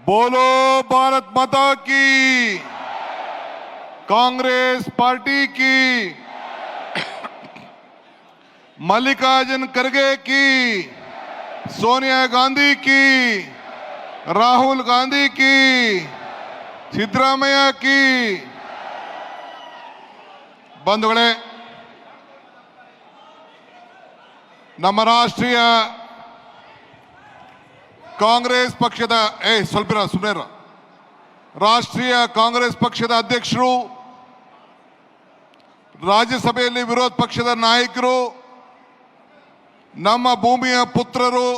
बोलो भारत माता की कांग्रेस पार्टी की मल्लिकार्जुन खड़गे की सोनिया गांधी की राहुल गांधी की ಸಿದ್ದರಾಮಯ್ಯ ಕಿ ಬಂಧುಗಳೇ ನಮ್ಮ ರಾಷ್ಟ್ರೀಯ ಕಾಂಗ್ರೆಸ್ ಪಕ್ಷದ, ಏ, ಸ್ವಲ್ಪ ಸುಮೇರ ರಾಷ್ಟ್ರೀಯ ಕಾಂಗ್ರೆಸ್ ಪಕ್ಷದ ಅಧ್ಯಕ್ಷರು, ರಾಜ್ಯಸಭೆಯಲ್ಲಿ ವಿರೋಧ ಪಕ್ಷದ ನಾಯಕರು, ನಮ್ಮ ಭೂಮಿಯ ಪುತ್ರರು,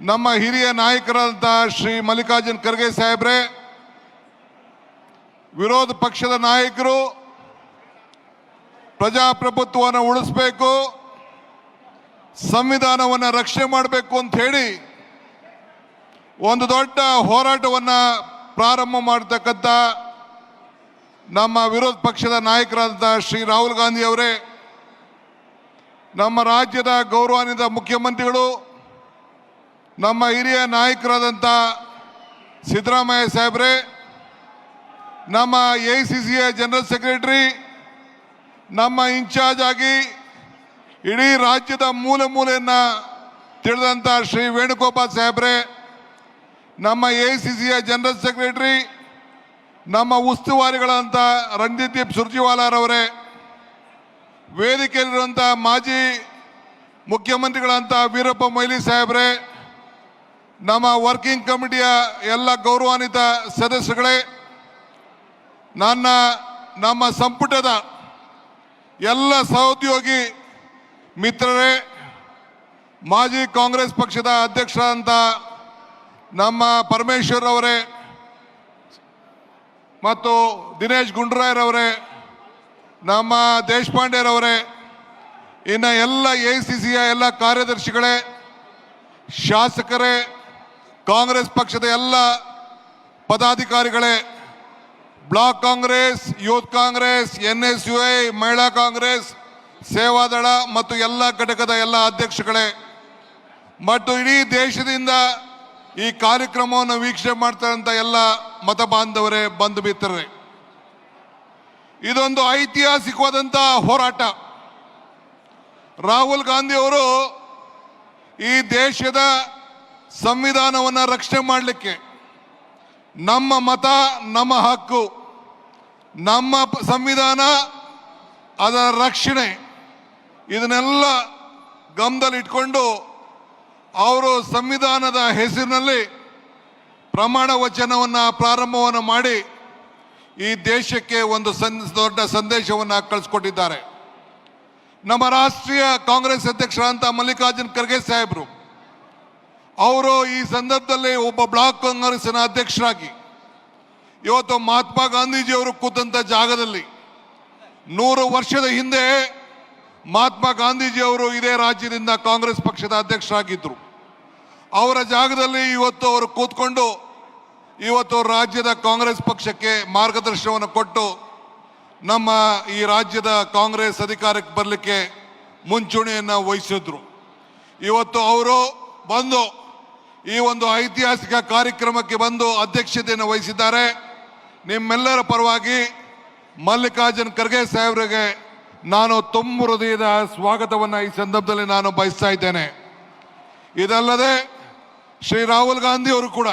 ನಮ್ಮ ಹಿರಿಯ ನಾಯಕರಾದಂಥ ಶ್ರೀ ಮಲ್ಲಿಕಾರ್ಜುನ್ ಖರ್ಗೆ ಸಾಹೇಬ್ರೆ, ವಿರೋಧ ಪಕ್ಷದ ನಾಯಕರು, ಪ್ರಜಾಪ್ರಭುತ್ವವನ್ನು ಉಳಿಸ್ಬೇಕು, ಸಂವಿಧಾನವನ್ನು ರಕ್ಷಣೆ ಮಾಡಬೇಕು ಅಂತ ಹೇಳಿ ಒಂದು ದೊಡ್ಡ ಹೋರಾಟವನ್ನು ಪ್ರಾರಂಭ ಮಾಡತಕ್ಕಂಥ ನಮ್ಮ ವಿರೋಧ ಪಕ್ಷದ ನಾಯಕರಾದಂಥ ಶ್ರೀ ರಾಹುಲ್ ಗಾಂಧಿ ಅವರೇ, ನಮ್ಮ ರಾಜ್ಯದ ಗೌರವಾನ್ವಿತ ಮುಖ್ಯಮಂತ್ರಿಗಳು, ನಮ್ಮ ಹಿರಿಯ ನಾಯಕರಾದಂಥ ಸಿದ್ದರಾಮಯ್ಯ ಸಾಹೇಬ್ರೆ, ನಮ್ಮ ಎ ಸಿ ಸಿಯ ಜನರಲ್ ಸೆಕ್ರೆಟರಿ, ನಮ್ಮ ಇನ್ಚಾರ್ಜ್ ಆಗಿ ಇಡೀ ರಾಜ್ಯದ ಮೂಲೆ ಮೂಲೆಯನ್ನು ತಿಳಿದಂಥ ಶ್ರೀ ವೇಣುಗೋಪಾಲ್ ಸಾಹೇಬ್ರೆ ನಮ್ಮ ಎ ಸಿ ಸಿಯ ಜನರಲ್ ಸೆಕ್ರೆಟರಿ ನಮ್ಮ ಉಸ್ತುವಾರಿಗಳಂತ ರಣದೀಪ್ ಸುರ್ಜಿವಾಲಾರವರೇ ವೇದಿಕೆಯಲ್ಲಿರುವಂಥ ಮಾಜಿ ಮುಖ್ಯಮಂತ್ರಿಗಳಂತ ವೀರಪ್ಪ ಮೊಯ್ಲಿ ಸಾಹೇಬ್ರೆ, ನಮ್ಮ ವರ್ಕಿಂಗ್ ಕಮಿಟಿಯ ಎಲ್ಲ ಗೌರವಾನ್ವಿತ ಸದಸ್ಯಗಳೇ ನನ್ನ, ನಮ್ಮ ಸಂಪುಟದ ಎಲ್ಲ ಸಹೋದ್ಯೋಗಿ ಮಿತ್ರರೇ, ಮಾಜಿ ಕಾಂಗ್ರೆಸ್ ಪಕ್ಷದ ಅಧ್ಯಕ್ಷರಾದಂಥ ನಮ್ಮ ಪರಮೇಶ್ವರ್ ಅವರೇ ಮತ್ತು ದಿನೇಶ್ ಗುಂಡ್ರಾಯ್ರವರೇ ನಮ್ಮ ದೇಶಪಾಂಡೆರವರೇ ಇನ್ನು ಎಲ್ಲ ಎ ಸಿ ಸಿಯ ಎಲ್ಲ ಕಾರ್ಯದರ್ಶಿಗಳೇ, ಶಾಸಕರೇ, ಕಾಂಗ್ರೆಸ್ ಪಕ್ಷದ ಎಲ್ಲ ಪದಾಧಿಕಾರಿಗಳೇ, block Congress, youth Congress, N S U I, ಮಹಿಳಾ ಕಾಂಗ್ರೆಸ್, ಸೇವಾದಳ ಮತ್ತು ಎಲ್ಲ ಘಟಕದ ಎಲ್ಲ ಅಧ್ಯಕ್ಷಗಳೇ. ಮತ್ತು ಇಡೀ ದೇಶದಿಂದ ಈ ಕಾರ್ಯಕ್ರಮವನ್ನು ವೀಕ್ಷಣೆ ಮಾಡ್ತಾರಂತ ಎಲ್ಲ ಮತ ಬಾಂಧವರೇ ಬಂಧು ಮಿತ್ರರೇ ಇದೊಂದು ಐತಿಹಾಸಿಕವಾದಂಥ ಹೋರಾಟ. ರಾಹುಲ್ ಗಾಂಧಿ ಅವರು ಈ ದೇಶದ ಸಂವಿಧಾನವನ್ನು ರಕ್ಷಣೆ ಮಾಡಲಿಕ್ಕೆ ನಮ್ಮ ಮತ, ನಮ್ಮ ಹಕ್ಕು, ನಮ್ಮ ಸಂವಿಧಾನ, ಅದರ ರಕ್ಷಣೆ, ಇದನ್ನೆಲ್ಲ ಗಮನದಲ್ಲಿ ಇಟ್ಕೊಂಡು ಅವರು ಸಂವಿಧಾನದ ಹೆಸರಿನಲ್ಲಿ ಪ್ರಮಾಣ ವಚನವನ್ನು ಪ್ರಾರಂಭವನ್ನು ಮಾಡಿ ಈ ದೇಶಕ್ಕೆ ಒಂದು ಸನ್, ದೊಡ್ಡ ಸಂದೇಶವನ್ನು ಕಳಿಸ್ಕೊಟ್ಟಿದ್ದಾರೆ. ನಮ್ಮ ರಾಷ್ಟ್ರೀಯ ಕಾಂಗ್ರೆಸ್ ಅಧ್ಯಕ್ಷರಾದಂಥ ಮಲ್ಲಿಕಾರ್ಜುನ್ ಖರ್ಗೆ ಸಾಹೇಬರು, ಅವರು ಈ ಸಂದರ್ಭದಲ್ಲಿ ಒಬ್ಬ ಬ್ಲಾಕ್ ಕಾಂಗ್ರೆಸ್ನ ಅಧ್ಯಕ್ಷರಾಗಿ ಇವತ್ತು ಮಹಾತ್ಮ ಗಾಂಧೀಜಿಯವರು ಕೂತಂಥ ಜಾಗದಲ್ಲಿ ನೂರು ವರ್ಷದ ಹಿಂದೆ ಮಹಾತ್ಮ ಗಾಂಧೀಜಿಯವರು ಇದೇ ರಾಜ್ಯದಿಂದ ಕಾಂಗ್ರೆಸ್ ಪಕ್ಷದ ಅಧ್ಯಕ್ಷರಾಗಿದ್ದರು. ಅವರ ಜಾಗದಲ್ಲಿ ಇವತ್ತು ಅವರು ಕೂತ್ಕೊಂಡು ಇವತ್ತು ರಾಜ್ಯದ ಕಾಂಗ್ರೆಸ್ ಪಕ್ಷಕ್ಕೆ ಮಾರ್ಗದರ್ಶನವನ್ನು ಕೊಟ್ಟು ನಮ್ಮ ಈ ರಾಜ್ಯದ ಕಾಂಗ್ರೆಸ್ ಅಧಿಕಾರಕ್ಕೆ ಬರಲಿಕ್ಕೆ ಮುಂಚೂಣಿಯನ್ನು ವಹಿಸಿದ್ರು. ಇವತ್ತು ಅವರು ಬಂದು ಈ ಒಂದು ಐತಿಹಾಸಿಕ ಕಾರ್ಯಕ್ರಮಕ್ಕೆ ಬಂದು ಅಧ್ಯಕ್ಷತೆಯನ್ನು ವಹಿಸಿದ್ದಾರೆ. ನಿಮ್ಮೆಲ್ಲರ ಪರವಾಗಿ ಮಲ್ಲಿಕಾರ್ಜುನ್ ಖರ್ಗೆ ಸಾಹೇಬರಿಗೆ ನಾನು ತುಂಬ ಹೃದಯದ ಸ್ವಾಗತವನ್ನು ಈ ಸಂದರ್ಭದಲ್ಲಿ ನಾನು ಬಯಸ್ತಾ ಇದ್ದೇನೆ. ಇದಲ್ಲದೆ ಶ್ರೀ ರಾಹುಲ್ ಗಾಂಧಿ ಅವರು ಕೂಡ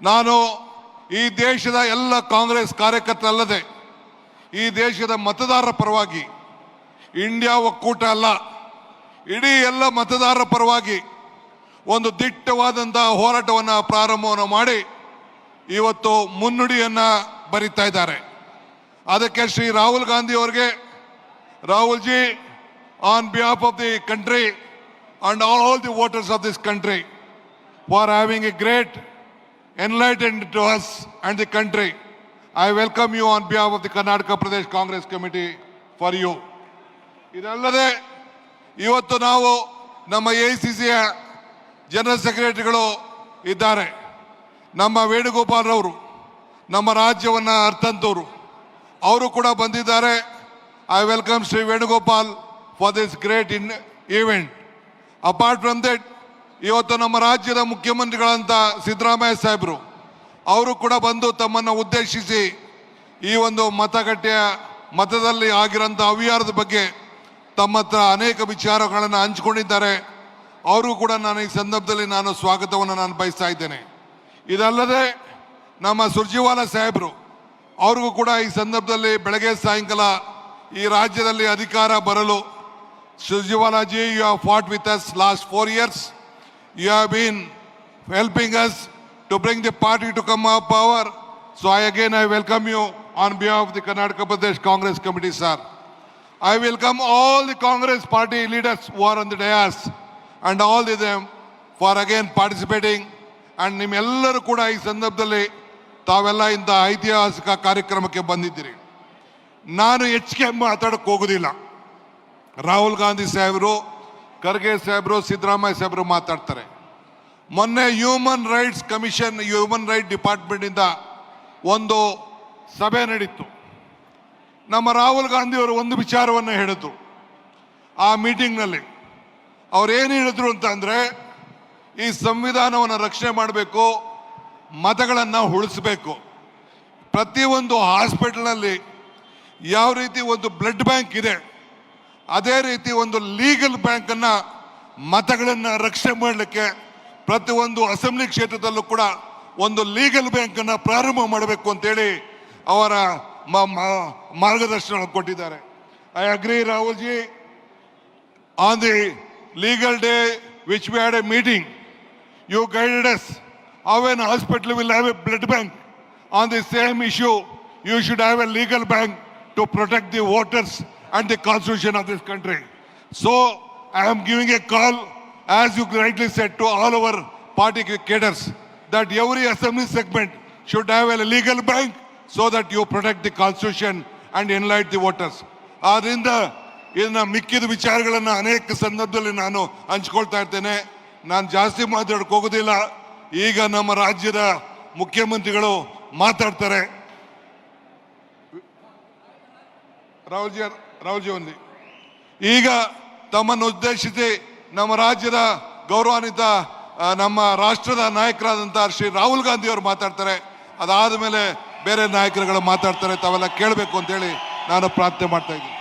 ನಾನು ಈ ದೇಶದ ಎಲ್ಲ ಕಾಂಗ್ರೆಸ್ ಕಾರ್ಯಕರ್ತರಲ್ಲದೆ ಈ ದೇಶದ ಮತದಾರರ ಪರವಾಗಿ ಇಂಡಿಯಾ ಒಕ್ಕೂಟ ಅಲ್ಲ, ಇಡೀ ಎಲ್ಲ ಮತದಾರರ ಪರವಾಗಿ ಒಂದು ದಿಟ್ಟವಾದಂತಹ ಹೋರಾಟವನ್ನು ಪ್ರಾರಂಭವನ್ನು ಮಾಡಿ ಇವತ್ತು ಮುನ್ನುಡಿಯನ್ನು ಬರಿತಾ ಇದ್ದಾರೆ. ಅದಕ್ಕೆ ಶ್ರೀ ರಾಹುಲ್ ಗಾಂಧಿ ಅವರಿಗೆ Rahul ji on behalf of the country and all the voters of this country for having a great enlightened to us and the country. I welcome you on behalf of the Karnataka Pradesh Congress Committee for you. ಇದಲ್ಲದೆ ಇವತ್ತು ನಾವು ನಮ್ಮ A C ಸಿಯ general ಸೆಕ್ರೆಟರಿಗಳು ಇದ್ದಾರೆ ನಮ್ಮ ವೇಣುಗೋಪಾಲ್ರವರು ನಮ್ಮ ರಾಜ್ಯವನ್ನು ಅರ್ಥಂತವರು, ಅವರು ಕೂಡ ಬಂದಿದ್ದಾರೆ I welcome Shri Venugopal for this great in event apart from that ಇವತ್ತು ನಮ್ಮ ರಾಜ್ಯದ ಮುಖ್ಯಮಂತ್ರಿಗಳಂತ ಸಿದ್ದರಾಮಯ್ಯ ಸಾಹೇಬರು, ಅವರು ಕೂಡ ಬಂದು ತಮ್ಮನ್ನು ಉದ್ದೇಶಿಸಿ ಈ ಒಂದು ಮತಗಟ್ಟೆಯ ಮತದಲ್ಲಿ ಆಗಿರೋಂಥ ಅವ್ಯವಹಾರದ ಬಗ್ಗೆ ತಮ್ಮ ಹತ್ರ ಅನೇಕ ವಿಚಾರಗಳನ್ನು ಹಂಚಿಕೊಂಡಿದ್ದಾರೆ. ಅವರು ಕೂಡ ನಾನು ಈ ಸಂದರ್ಭದಲ್ಲಿ ನಾನು ಸ್ವಾಗತವನ್ನು ನಾನು ಬಯಸ್ತಾ ಇದ್ದೇನೆ. ಇದಲ್ಲದೆ ನಮ್ಮ ಸುರ್ಜಿವಾಲ ಸಾಹೇಬರು, ಅವ್ರಿಗೂ ಕೂಡ ಈ ಸಂದರ್ಭದಲ್ಲಿ ಬೆಳಗ್ಗೆ ಸಾಯಂಕಾಲ ಈ ರಾಜ್ಯದಲ್ಲಿ ಅಧಿಕಾರ ಬರಲು Surjewala ji you have fought with us last four years you have been helping us to bring the party to come up power. So I again I welcome you on behalf of the Karnataka Pradesh Congress Committee, sir. I welcome all the Congress party leaders who are on the dais and all of them for again participating and ನಿಮ್ಮೆಲ್ಲರೂ ಕೂಡ ಈ ಸಂದರ್ಭದಲ್ಲಿ ತಾವೆಲ್ಲ ಇಂಥ ಐತಿಹಾಸಿಕ ಕಾರ್ಯಕ್ರಮಕ್ಕೆ ಬಂದಿದ್ದೀರಿ ನಾನು ಹೆಚ್ಚಿಗೆ ಮಾತಾಡೋಕ್ಕೆ ಹೋಗೋದಿಲ್ಲ ರಾಹುಲ್ ಗಾಂಧಿ ಸಾಹೇಬರು ಖರ್ಗೆ ಸಾಹೇಬರು, ಸಿದ್ದರಾಮಯ್ಯ ಸಾಹೇಬರು ಮಾತಾಡ್ತಾರೆ. ಮೊನ್ನೆ human rights commission human right ಡಿಪಾರ್ಟ್ಮೆಂಟಿಂದ ಒಂದು ಸಭೆ ನಡೀತು. ನಮ್ಮ ರಾಹುಲ್ ಗಾಂಧಿ ಅವರು ಒಂದು ವಿಚಾರವನ್ನು ಹೇಳಿದ್ರು. ಆ ಮೀಟಿಂಗ್ನಲ್ಲಿ ಅವ್ರು ಏನು ಹೇಳಿದ್ರು ಅಂತ ಅಂದರೆ, ಈ ಸಂವಿಧಾನವನ್ನು ರಕ್ಷಣೆ ಮಾಡಬೇಕು, ಮತಗಳನ್ನು ಉಳಿಸ್ಬೇಕು. ಪ್ರತಿಯೊಂದು ಹಾಸ್ಪಿಟಲ್ನಲ್ಲಿ ಯಾವ ರೀತಿ ಒಂದು ಬ್ಲಡ್ ಬ್ಯಾಂಕ್ ಇದೆ ಅದೇ ರೀತಿ ಒಂದು ಲೀಗಲ್ ಬ್ಯಾಂಕನ್ನು ಮತಗಳನ್ನು ರಕ್ಷಣೆ ಮಾಡಲಿಕ್ಕೆ ಪ್ರತಿಯೊಂದು ಅಸೆಂಬ್ಲಿ ಕ್ಷೇತ್ರದಲ್ಲೂ ಕೂಡ ಒಂದು ಲೀಗಲ್ ಬ್ಯಾಂಕನ್ನು ಪ್ರಾರಂಭ ಮಾಡಬೇಕು ಅಂತೇಳಿ ಅವರ ಮಾರ್ಗದರ್ಶನ ಕೊಟ್ಟಿದ್ದಾರೆ. I agree Rahul ji on the legal day, which we had a meeting, you guided us how an hospital will have a blood bank, on the same issue, you should have a legal bank to protect the voters and the constitution of this country. So I am giving a call, as you rightly said, to all our party cadres that every assembly segment should have a legal bank so that you protect the constitution and enlighten the voters. ಆದ್ರಿಂದ ಇದನ್ನ ಮಿಕ್ಕಿದ ವಿಚಾರಗಳನ್ನು ಅನೇಕ ಸಂದರ್ಭದಲ್ಲಿ ನಾನು ಹಂಚ್ಕೊಳ್ತಾ ಇರ್ತೇನೆ ನಾನು ಜಾಸ್ತಿ ಮಾತಾಡಕ್ಕೆ ಹೋಗೋದಿಲ್ಲ ಈಗ ನಮ್ಮ ರಾಜ್ಯದ ಮುಖ್ಯಮಂತ್ರಿಗಳು ಮಾತಾಡ್ತಾರೆ ರಾಹುಲ್ ಜಿ ರಾಹುಲ್ ಜಿ ಒಂದಿ ಈಗ ತಮ್ಮನ್ನು ಉದ್ದೇಶಿಸಿ ನಮ್ಮ ರಾಜ್ಯದ ಗೌರವಾನ್ವಿತ ನಮ್ಮ ರಾಷ್ಟ್ರದ ನಾಯಕರಾದಂಥ ಶ್ರೀ ರಾಹುಲ್ ಗಾಂಧಿ ಅವರು ಮಾತಾಡ್ತಾರೆ. ಅದಾದ ಮೇಲೆ ಬೇರೆ ನಾಯಕರುಗಳು ಮಾತಾಡ್ತಾರೆ. ತಾವೆಲ್ಲ ಕೇಳಬೇಕು ಅಂತೇಳಿ ನಾನು ಪ್ರಾರ್ಥನೆ ಮಾಡ್ತಾ ಇದ್ದೀನಿ.